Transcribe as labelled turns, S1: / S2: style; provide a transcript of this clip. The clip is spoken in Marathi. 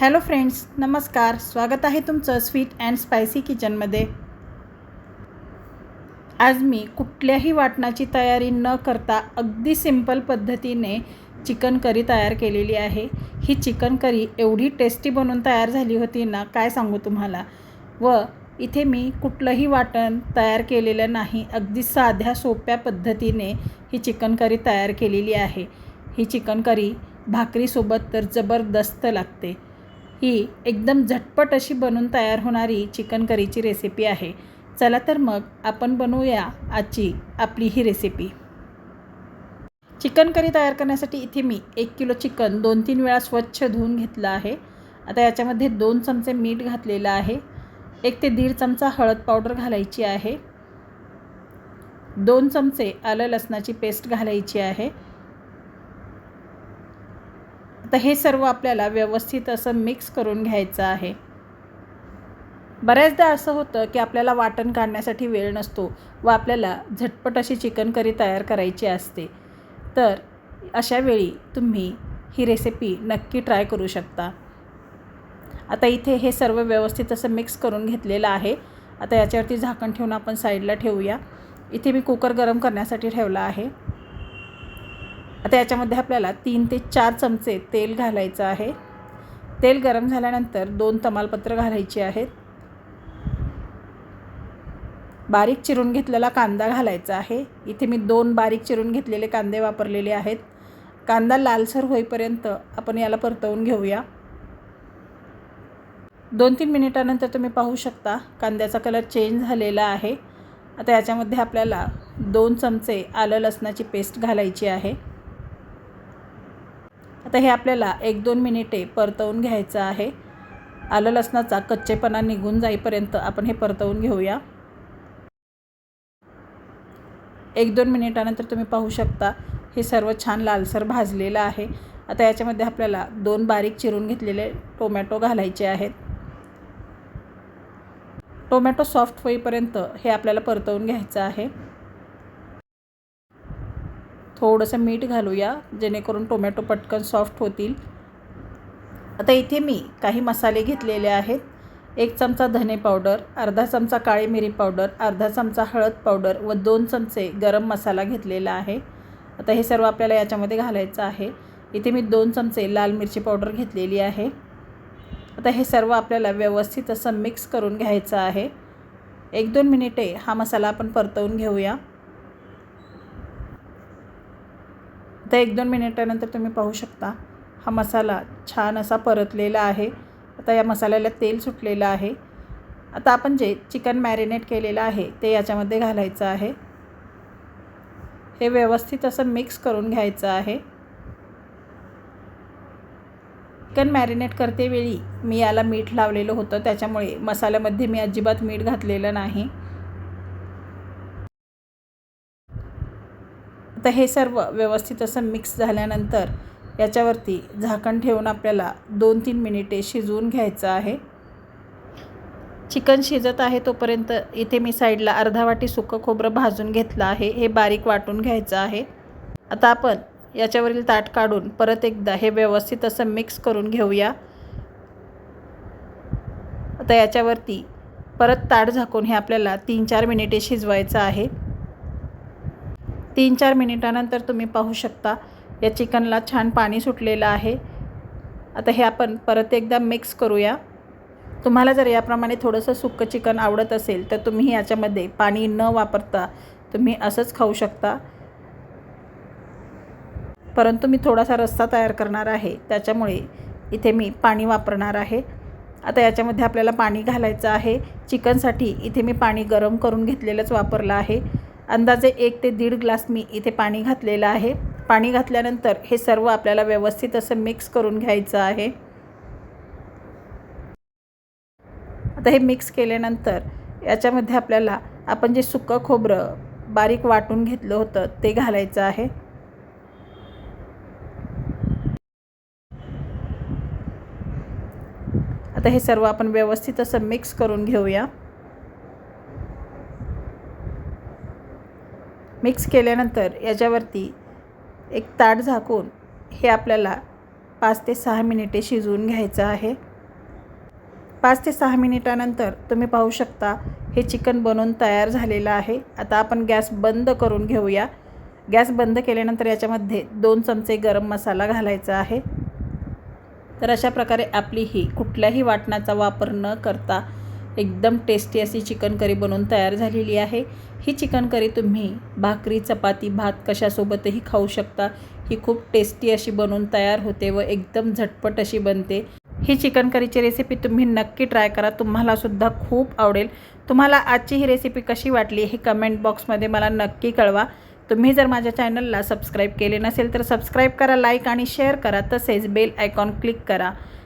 S1: हॅलो फ्रेंड्स नमस्कार. स्वागत आहे तुमचं स्वीट अँड स्पायसी किचनमध्ये. आज मी कुठल्याही वाटणाची तयारी न करता अगदी सिंपल पद्धतीने चिकन करी तयार केलेली आहे. ही चिकन करी एवढी टेस्टी बनवून तयार झाली होती ना काय सांगू तुम्हाला? व इथे मी कुठलंही वाटण तयार केलेलं नाही अगदी साध्या सोप्या पद्धतीने ही चिकन करी तयार केलेली आहे. ही चिकन करी भाकरीसोबत तर जबरदस्त लागते. ही एकदम झटपट अशी बनून तयार होणारी चिकन करीची रेसिपी आहे. चला तर मग आपण बनवूया आजची आपली ही रेसिपी चिकन करी तयार करण्यासाठी इथे मी एक किलो चिकन दोन तीन वेळा स्वच्छ धुवून घेतलं आहे. आता याच्यामध्ये दोन चमचे मीठ घातलेलं आहे. एक ते दीड चमचा हळद पावडर घालायची आहे. दोन चमचे आलं लसणाची पेस्ट घालायची आहे. तर हे सर्व आपल्याला व्यवस्थित असं मिक्स करून घ्यायचं आहे. बऱ्याचदा असं होतं की आपल्याला वाटण काढण्यासाठी वेळ नसतो व आपल्याला झटपट अशी चिकन करी तयार करायची असते. तर अशा वेळी तुम्ही ही रेसिपी नक्की ट्राय करू शकता. आता इथे हे सर्व व्यवस्थित असं मिक्स करून घेतलेलं आहे. आता याच्यावरती झाकण ठेवून आपण साईडला ठेवूया. इथे मी कुकर गरम करण्यासाठी ठेवला आहे. आता याच्यामध्ये आपल्याला तीन ते चार चमचे तेल घालायचं आहे. तेल गरम झाल्यानंतर दोन तमालपत्र घालायची आहेत. बारीक चिरून घेतलेला कांदा घालायचा आहे. इथे मी दोन बारीक चिरून घेतलेले कांदे वापरलेले आहेत. कांदा लालसर होईपर्यंत आपण याला परतवून घेऊया. दोन तीन मिनिटानंतर तुम्ही पाहू शकता कांद्याचा कलर चेंज झालेला आहे. आता याच्यामध्ये आपल्याला दोन चमचे आलं लसणाची पेस्ट घालायची आहे. आता हे आपल्याला एक दोन मिनिटे परतवून घ्यायचं आहे. आलं लसणाचा कच्चेपणा निघून जाईपर्यंत आपण हे परतवून घेऊया. एक दोन मिनिटानंतर तुम्ही पाहू शकता हे सर्व छान लालसर भाजलेलं आहे. आता याच्यामध्ये आपल्याला दोन बारीक चिरून घेतलेले टोमॅटो घालायचे आहेत. टोमॅटो सॉफ्ट होईपर्यंत हे आपल्याला परतवून घ्यायचं आहे. थोडंसं मीठ घालूया जेणेकरून टोमॅटो पटकन सॉफ्ट होतील. आता इथे मी काही मसाले घेतलेले आहेत. एक चमचा धने पावडर अर्धा चमचा काळी मिरी पावडर अर्धा चमचा हळद पावडर व दोन चमचे गरम मसाला घेतलेला आहे. आता हे सर्व आपल्याला याच्यामध्ये घालायचं आहे. इथे मी दोन चमचे लाल मिरची पावडर घेतलेली आहे. आता हे सर्व आपल्याला व्यवस्थित असं मिक्स करून घ्यायचं आहे. एक दोन मिनिटे हा मसाला आपण परतवून घेऊया. आता एक दोन मिनिटानंतर तुम्ही पाहू शकता. हा मसाला छान असा परतलेला आहे. आता या मसाल्याला तेल सुटलेलं आहे. आता आपण जे चिकन मॅरिनेट केलेलं आहे ते याच्यामध्ये घालायचं आहे. हे व्यवस्थित असं मिक्स करून घ्यायचं आहे. चिकन मॅरिनेट करतेवेळी मी याला मीठ लावलेलं होतं. त्याच्यामुळे मसाल्यामध्ये मी अजिबात मीठ घातलेलं नाही. आता हे सर्व व्यवस्थित असं मिक्स झाल्यानंतर याच्यावरती झाकण ठेवून आपल्याला दोन तीन मिनिटे शिजवून घ्यायचं आहे. चिकन शिजत आहे तोपर्यंत इथे मी साईडला अर्धा वाटी सुकं खोबरं भाजून घेतलं आहे. हे बारीक वाटून घ्यायचं आहे. आता आपण याच्यावरील ताट काढून परत एकदा हे व्यवस्थित असं मिक्स करून घेऊया. आता याच्यावरती परत ताट झाकून हे आपल्याला तीन चार मिनिटे शिजवायचं आहे. तीन चार मिनिटानंतर तुम्ही पाहू शकता. या चिकनला छान पाणी सुटलेलं आहे. आता हे आपण परत एकदा मिक्स करूया. तुम्हाला जर याप्रमाणे थोडंसं सुक्कं चिकन आवडत असेल तर तुम्ही याच्यामध्ये पाणी न वापरता तुम्ही असंच खाऊ शकता. परंतु मी थोडासा रस्सा तयार करणार आहे. त्याच्यामुळे इथे मी पाणी वापरणार आहे. आता याच्यामध्ये आपल्याला पाणी घालायचं आहे. चिकनसाठी इथे मी पाणी गरम करून घेतलेलंच वापरलं आहे. अंदाजे एक ते दीड ग्लास मी इथे पाणी घातलेलं आहे. पाणी घातल्यानंतर हे सर्व आपल्याला व्यवस्थित असं मिक्स करून घ्यायचं आहे. आता हे मिक्स केल्यानंतर याच्यामध्ये आपल्याला आपण जे सुकं खोबरं बारीक वाटून घेतलं होतं ते घालायचं आहे. आता हे सर्व आपण व्यवस्थित असं मिक्स करून घेऊया. मिक्स केल्यानंतर याच्यावरती एक ताट झाकून हे आपल्याला पाच ते सहा मिनिटे शिजवून घ्यायचं आहे. पाच ते सहा मिनिटानंतर तुम्ही पाहू शकता हे चिकन बनवून तयार झालेलं आहे. आता आपण गॅस बंद करून घेऊया. गॅस बंद केल्यानंतर याच्यामध्ये दोन चमचे गरम मसाला घालायचा आहे. तर अशा प्रकारे आपली ही कुठल्याही वाटणाचा वापर न करता एकदम टेस्टी अशी चिकन करी बनवून तयार झालेली आहे. ही चिकन करी तुम्ही भाकरी चपाती भात कशासोबतही खाऊ शकता. ही खूप टेस्टी अशी बनवून तयार होते व एकदम झटपट अशी बनते. ही चिकन करीची रेसिपी तुम्ही नक्की ट्राय करा. तुम्हालासुद्धा खूप आवडेल. तुम्हाला आजची ही रेसिपी कशी वाटली हे कमेंट बॉक्समध्ये मला नक्की कळवा. तुम्ही जर माझ्या चॅनलला सबस्क्राईब केले नसेल तर सबस्क्राईब करा लाईक आणि शेअर करा. तसेच बेल आयकॉन क्लिक करा.